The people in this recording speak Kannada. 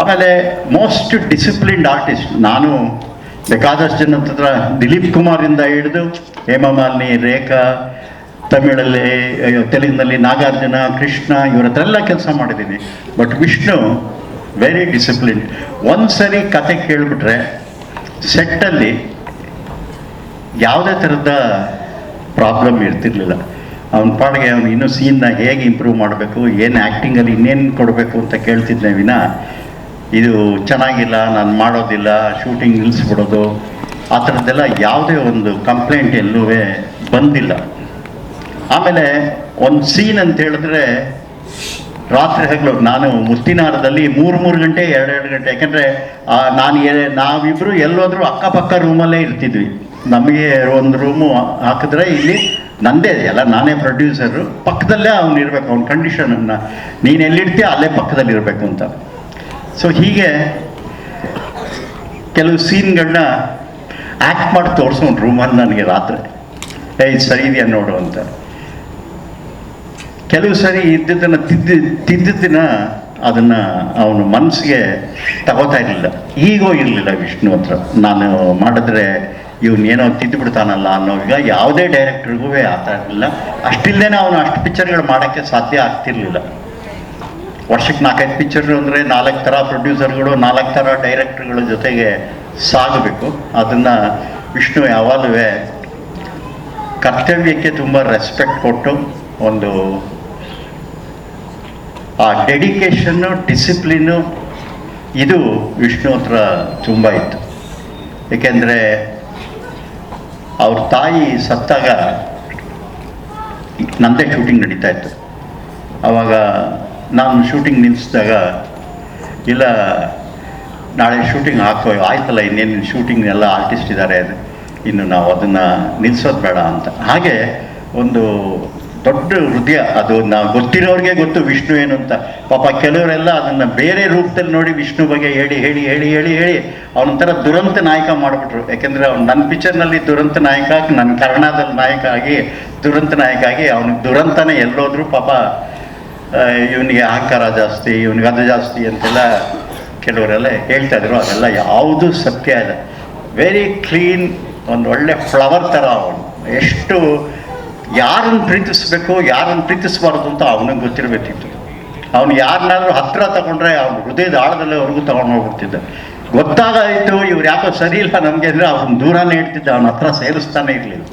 ಆಮೇಲೆ ಮೋಸ್ಟ್ ಡಿಸಿಪ್ಲಿನ್ಡ್ ಆರ್ಟಿಸ್ಟ್ ನಾನು ಬೇಕಾದಷ್ಟು ಜನ ಹತ್ರ ದಿಲೀಪ್ ಕುಮಾರಿಂದ ಹಿಡಿದು ಹೇಮಮಾಲಿನಿ, ರೇಖಾ, ತಮಿಳಲ್ಲಿ ತೆಲುಗಿನಲ್ಲಿ ನಾಗಾರ್ಜುನ, ಕೃಷ್ಣ ಇವ್ರ ಹತ್ರ ಎಲ್ಲ ಕೆಲಸ ಮಾಡಿದ್ದೀನಿ. ಬಟ್ ವಿಷ್ಣು ವೆರಿ ಡಿಸಿಪ್ಲಿನ್ ಒಂದು ಸರಿ ಕತೆ ಕೇಳಿಬಿಟ್ರೆ ಸೆಟ್ಟಲ್ಲಿ ಯಾವುದೇ ಥರದ ಪ್ರಾಬ್ಲಮ್ ಇರ್ತಿರ್ಲಿಲ್ಲ. ಅವನ ಪಾಡಿಗೆ ಅವನು ಇನ್ನೂ ಸೀನ್ನ ಹೇಗೆ ಇಂಪ್ರೂವ್ ಮಾಡಬೇಕು, ಏನು ಆ್ಯಕ್ಟಿಂಗಲ್ಲಿ ಇನ್ನೇನು ಕೊಡಬೇಕು ಅಂತ ಕೇಳ್ತಿದ್ದೆ ವಿನ ಇದು ಚೆನ್ನಾಗಿಲ್ಲ, ನಾನು ಮಾಡೋದಿಲ್ಲ ಶೂಟಿಂಗ್ ನಿಲ್ಲಿಸ್ಬಿಡೋದು ಆ ಥರದ್ದೆಲ್ಲ ಯಾವುದೇ ಒಂದು ಕಂಪ್ಲೇಂಟ್ ಎಲ್ಲೂ ಬಂದಿಲ್ಲ. ಆಮೇಲೆ ಒಂದು ಸೀನ್ ಅಂತ ಹೇಳಿದ್ರೆ, ರಾತ್ರಿ ಹಗಲು ನಾನು ಮುಸ್ತಿನಾರದಲ್ಲಿ ಮೂರು ಮೂರು ಗಂಟೆ ಎರಡೆರಡು ಗಂಟೆ, ಯಾಕಂದರೆ ನಾನು ನಾವಿಬ್ಬರು ಎಲ್ಲೋದ್ರೂ ಅಕ್ಕಪಕ್ಕ ರೂಮಲ್ಲೇ ಇರ್ತಿದ್ವಿ. ನಮಗೆ ಒಂದು ರೂಮು ಹಾಕಿದ್ರೆ ಇಲ್ಲಿ ನಂದೇ ಅಲ್ಲ ನಾನೇ ಪ್ರೊಡ್ಯೂಸರು ಪಕ್ಕದಲ್ಲೇ ಅವ್ನು ಇರಬೇಕು, ಅವ್ನ ಕಂಡೀಷನನ್ನು ನೀನು ಎಲ್ಲಿಡ್ತೀಯ ಅಲ್ಲೇ ಪಕ್ಕದಲ್ಲಿ ಇರಬೇಕು ಅಂತ. ಸೊ ಹೀಗೆ ಕೆಲವು ಸೀನ್ಗಳನ್ನ ಆ್ಯಕ್ಟ್ ಮಾಡಿ ತೋರಿಸ್ಕೊಂಡು ರೂಮಲ್ಲಿ ನನಗೆ ರಾತ್ರಿ. ಏ ಇದು ಸರಿ ಇದೆಯಾ ನೋಡು ಅಂತ. ಕೆಲವು ಸರಿ ಇದ್ದದನ್ನು ತಿದ್ದ ತಿದ್ದಿದ್ದಿನ ಅದನ್ನು ಅವನು ಮನಸ್ಸಿಗೆ ತಗೋತಾ ಇರಲಿಲ್ಲ. ಈಗೋ ಇರಲಿಲ್ಲ ವಿಷ್ಣು ಹತ್ರ. ನಾನು ಮಾಡಿದ್ರೆ ಇವನೇನೋ ತಿದ್ದು ಬಿಡ್ತಾನಲ್ಲ ಅನ್ನೋ, ಈಗ ಯಾವುದೇ ಡೈರೆಕ್ಟ್ರಿಗೂ ಆ ಥರ ಇರಲಿಲ್ಲ. ಅಷ್ಟಿಲ್ಲದೇ ಅವನು ಅಷ್ಟು ಪಿಕ್ಚರ್ಗಳು ಮಾಡೋಕ್ಕೆ ಸಾಧ್ಯ ಆಗ್ತಿರ್ಲಿಲ್ಲ. ವರ್ಷಕ್ಕೆ ನಾಲ್ಕೈದು ಪಿಕ್ಚರ್ ಅಂದರೆ ನಾಲ್ಕು ಥರ ಪ್ರೊಡ್ಯೂಸರ್ಗಳು ನಾಲ್ಕು ಥರ ಡೈರೆಕ್ಟರ್ಗಳ ಜೊತೆಗೆ ಸಾಗಬೇಕು. ಅದನ್ನು ವಿಷ್ಣು ಯಾವಾಗಲೂ ಕರ್ತವ್ಯಕ್ಕೆ ತುಂಬ ರೆಸ್ಪೆಕ್ಟ್ ಕೊಟ್ಟು ಒಂದು, ಆ ಡೆಡಿಕೇಶನ್ನು ಡಿಸಿಪ್ಲಿನ್ನು ಇದು ವಿಷ್ಣು ಹತ್ರ ತುಂಬ ಇತ್ತು. ಏಕೆಂದರೆ ಅವ್ರ ತಾಯಿ ಸತ್ತಾಗ ನಂದೇ ಶೂಟಿಂಗ್ ನಡೀತಾ ಇತ್ತು. ಆವಾಗ ನಾನು ಶೂಟಿಂಗ್ ನಿಲ್ಲಿಸಿದಾಗ ಇಲ್ಲ, ನಾಳೆ ಶೂಟಿಂಗ್ ಹಾಕೋ ಆಯ್ತಲ್ಲ, ಇನ್ನೇನು ಶೂಟಿಂಗ್ ಎಲ್ಲ ಆರ್ಟಿಸ್ಟ್ ಇದ್ದಾರೆ ಇನ್ನು ನಾವು ಅದನ್ನು ನಿಲ್ಲಿಸೋದು ಬೇಡ ಅಂತ. ಹಾಗೆ ಒಂದು ದೊಡ್ಡ ಹೃದಯ, ಅದು ನಾವು ಗೊತ್ತಿರೋರಿಗೆ ಗೊತ್ತು, ವಿಷ್ಣು ಏನು ಅಂತ. ಪಾಪ ಕೆಲವರೆಲ್ಲ ಅದನ್ನು ಬೇರೆ ರೂಪದಲ್ಲಿ ನೋಡಿ ವಿಷ್ಣು ಬಗ್ಗೆ ಹೇಳಿ ಹೇಳಿ ಹೇಳಿ ಹೇಳಿ ಹೇಳಿ ಅವನೊಂಥರ ದುರಂತ ನಾಯಕ ಮಾಡಿಬಿಟ್ರು. ಯಾಕೆಂದರೆ ಅವ್ನು ನನ್ನ ಪಿಕ್ಚರ್ನಲ್ಲಿ ದುರಂತ ನಾಯಕ ನನ್ನ ಕರ್ಣದಲ್ಲಿ ನಾಯಕ ಆಗಿ, ದುರಂತ ನಾಯಕ ಆಗಿ, ಅವನಿಗೆ ದುರಂತನೇ ಎಲ್ಲೋದ್ರು ಪಾಪ ಇವನಿಗೆ ಅಹಂಕಾರ ಜಾಸ್ತಿ, ಇವನಿಗೆ ಅದು ಜಾಸ್ತಿ ಅಂತೆಲ್ಲ ಕೆಲವರೆಲ್ಲ ಹೇಳ್ತಾ ಇದ್ರು. ಅದೆಲ್ಲ ಯಾವುದು ಸತ್ಯ ಇಲ್ಲ. ವೆರಿ ಕ್ಲೀನ್ ಒಂದು ಒಳ್ಳೆ ಫ್ಲವರ್ ಥರ ಅವನು. ಎಷ್ಟು ಯಾರನ್ನು ಪ್ರೀತಿಸ್ಬೇಕು, ಯಾರನ್ನು ಪ್ರೀತಿಸಬಾರ್ದು ಅಂತ ಅವನಿಗೆ ಗೊತ್ತಿರಬೇಕಿತ್ತು. ಅವನು ಯಾರನ್ನಾದರೂ ಹತ್ತಿರ ತಗೊಂಡ್ರೆ ಅವ್ನ ಹೃದಯದ ಆಳದಲ್ಲಿವರೆಗೂ ತಗೊಂಡು ಹೋಗ್ಬಿಡ್ತಿದ್ದ. ಗೊತ್ತಾಗಾಯಿತು, ಇವ್ರು ಯಾಕೋ ಸರಿ ಇಲ್ಲ ನಮಗೆ ಅಂದರೆ ಅವನು ದೂರನೇ ಇಡ್ತಿದ್ದ ಅವನ ಹತ್ರ ಸೇರಿಸ್ತಾನೆ ಇರಲಿಲ್ಲ.